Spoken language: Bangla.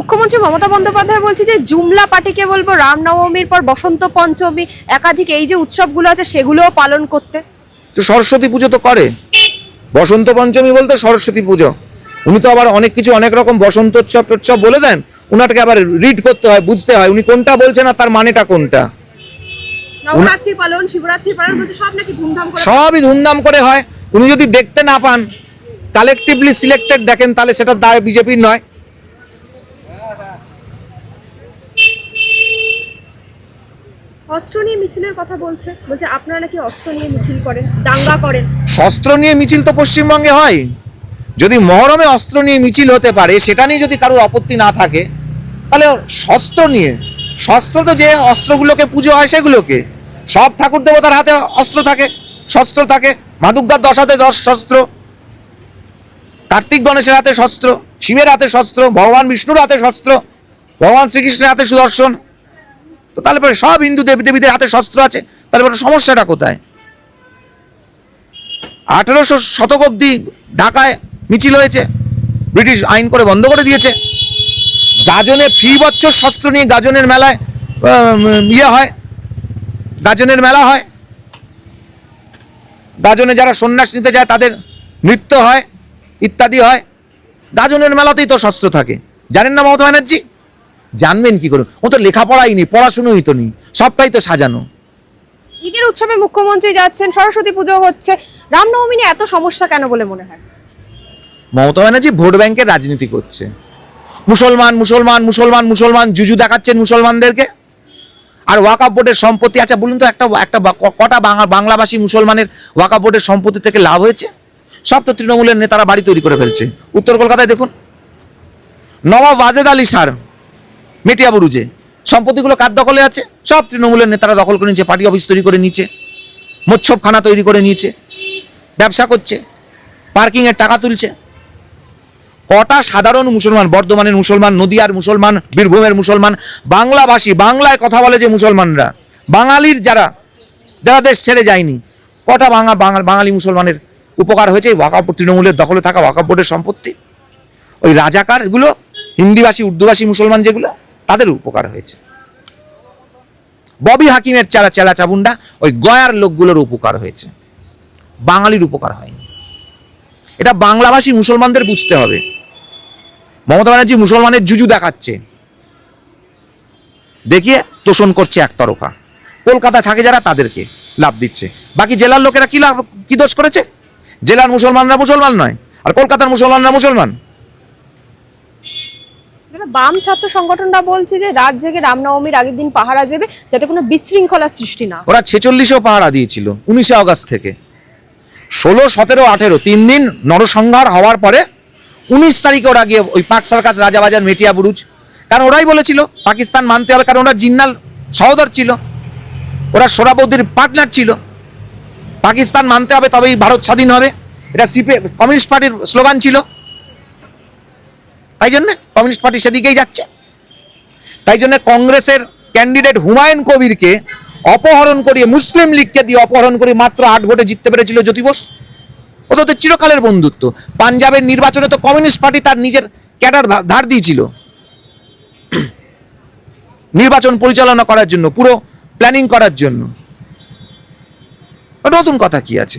মুখ্যমন্ত্রী মমতা বন্দ্যোপাধ্যায় বলছে যে জুমলা পার্টিকে বলব রামনবমীর পর বসন্ত পঞ্চমী একাধিক এই যে উৎসবগুলো আছে সেগুলোও পালন করতে। তো সরস্বতী পুজো তো করে। বসন্ত পঞ্চমী বলতে সরস্বতী পুজো। উনি তো আবার অনেক কিছু অনেক রকম বসন্ত উৎসব টৎসব বলে দেন। উনাটাকে আবার রিড করতে হয় বুঝতে হয় উনি কোনটা বলছেন আর তার মানেটা কোনটা। সবই ধুমধাম করে হয়। উনি যদি দেখতে না পান কালেকটিভলি সিলেক্টেড দেখেন তাহলে সেটা দায় বিজেপির নয়। অস্ত্র নিয়ে মিছিলের কথা বলছে। বলছে, আপনারা নাকি অস্ত্র নিয়ে মিছিল করেন, দাঙ্গা করেন। শস্ত্র নিয়ে মিছিল তো পশ্চিমবঙ্গে হয়। যদি মহরমে অস্ত্র নিয়ে মিছিল হতে পারে, সেটা নিয়ে যদি কারোর আপত্তি না থাকে, তাহলে শস্ত্র নিয়ে শস্ত্র তো যে অস্ত্রগুলোকে পুজো হয় সেগুলোকে, সব ঠাকুর দেবতার হাতে অস্ত্র থাকে শস্ত্র থাকে। মাদুগ্গার দশ হাতে দশ শস্ত্র কার্তিক গণেশের হাতে শস্ত্র শিবের হাতে শস্ত্র ভগবান বিষ্ণুর হাতে শস্ত্র ভগবান শ্রীকৃষ্ণের হাতে সুদর্শন। তো তাহলে পরে সব হিন্দু দেবী দেবীদের হাতে শস্ত্র আছে, তাহলে পরে সমস্যাটা কোথায়? আঠেরোশো শতক অব্দি ঢাকায় মিছিল হয়েছে, ব্রিটিশ আইন করে বন্ধ করে দিয়েছে। গাজনে ফি বছর শস্ত্র নিয়ে গাজনের মেলায় ইয়ে হয়, গাজনের মেলা হয়। গাজনে যারা সন্ন্যাস নিতে যায়, তাদের নৃত্য হয়, ইত্যাদি হয়। গাজনের মেলাতেই তো শস্ত্র থাকে। জানেন না মমতা ব্যানার্জি? জানবেন কি করে? ও তো লেখাপড়াই নেই পড়াশুনোই তো নেই সবটাই তো সাজানো। ঈদের উৎসবে মুখ্যমন্ত্রী যাচ্ছেন সরস্বতী পুজো হচ্ছে। রামনবমী নিয়ে এত সমস্যা কেন বলে মনে হয়? মমতা ব্যানার্জি ভোট ব্যাংকের রাজনীতি করছে। মুসলমান মুসলমান মুসলমান মুসলমান জুজু দেখাচ্ছেন মুসলমানদেরকে। আর ওয়াকাপ বোর্ডের সম্পত্তি আচ্ছা বলুন তো একটা একটা কটা বাংলা বাংলাভাষী মুসলমানের ওয়াকাপ বোর্ডের সম্পত্তি থেকে লাভ হয়েছে? সব তো তৃণমূলের নেতারা বাড়ি তৈরি করে ফেলছে। উত্তর কলকাতায় দেখুন। নবাব ওয়াজেদ আলী সার মেটিয়া বুরুজে সম্পত্তিগুলো কার দখলে আছে? সব তৃণমূলের নেতারা দখল করে নিচ্ছে পার্টি অফিস তৈরি করে নিচ্ছে মৎস্যখানা তৈরি করে নিয়েছে, ব্যবসা করছে, পার্কিংয়ের টাকা তুলছে। কটা সাধারণ মুসলমান, বর্ধমানের মুসলমান, নদিয়ার মুসলমান, বীরভূমের মুসলমান, বাংলাভাষী, বাংলায় কথা বলে যে মুসলমানরা, বাঙালির যারা যারা দেশ ছেড়ে যায়নি, কটা বাঙা বাঙা- বাঙালি মুসলমানের উপকার হয়েছে এই ওয়াকাপ তৃণমূলের দখলে থাকা ওয়াকাপ বোর্ডের সম্পত্তি? ওই রাজাকারগুলো, হিন্দিভাষী, উর্দুভাষী মুসলমান যেগুলো তাদের উপকার হয়েছে। ববি হাকিমের চারা চেলা চাবুন্ডা ওই গয়ার লোকগুলোর উপকার হয়েছে। বাঙালির উপকার হয়নি। এটা বাংলাভাষী মুসলমানদের বুঝতে হবে। মমতা ব্যানার্জি মুসলমানের জুজু দেখাচ্ছে। দেখিয়ে তোষণ করছে একতরফা কলকাতা থাকে যারা তাদেরকে লাভ দিচ্ছে। বাকি জেলার লোকেরা কি লাভ কি দোষ করেছে? জেলার মুসলমানরা মুসলমান নয়, আর কলকাতার মুসলমানরা মুসলমান। বাম ছাত্র সংগঠনটা বলছে যে রাত জেগে রামনবমীর আগের দিন পাহারা দেবে যাতে কোনো বিশৃঙ্খলা সৃষ্টি না ওরা ছেচল্লিশেও পাহারা দিয়েছিল, উনিশে আগস্ট থেকে। ষোলো, সতেরো, আঠেরো, তিন দিন নরসংহার হওয়ার পরে উনিশ তারিখে ওরা গিয়ে ওই পাক সার্কাস, রাজাবাজার, মেটিয়া বুরুজ, কারণ ওরাই বলেছিল পাকিস্তান মানতে হবে, কারণ ওরা জিন্নাল সহোদর ছিল, ওরা সোরাবৌদির পার্টনার ছিল। পাকিস্তান মানতে হবে, তবেই ভারত স্বাধীন হবে। এটা সিপে, কমিউনিস্ট পার্টির স্লোগান ছিল। তাই জন্য কমিউনিস্ট পার্টি সেদিকেই যাচ্ছে। তাই জন্য কংগ্রেসের ক্যান্ডিডেট হুমায়ুন কবিরকে অপহরণ করিয়ে, মুসলিম লীগকে দিয়ে অপহরণ করে মাত্র আট ভোটে জিততে পেরেছিল জ্যোতি বোস। ও তো ওদের চিরকালের বন্ধুত্ব। পাঞ্জাবের নির্বাচনে তো কমিউনিস্ট পার্টি তার নিজের ক্যাডার ধার দিয়েছিল। নির্বাচন পরিচালনা করার জন্য, পুরো প্ল্যানিং করার জন্য। নতুন কথা কি আছে?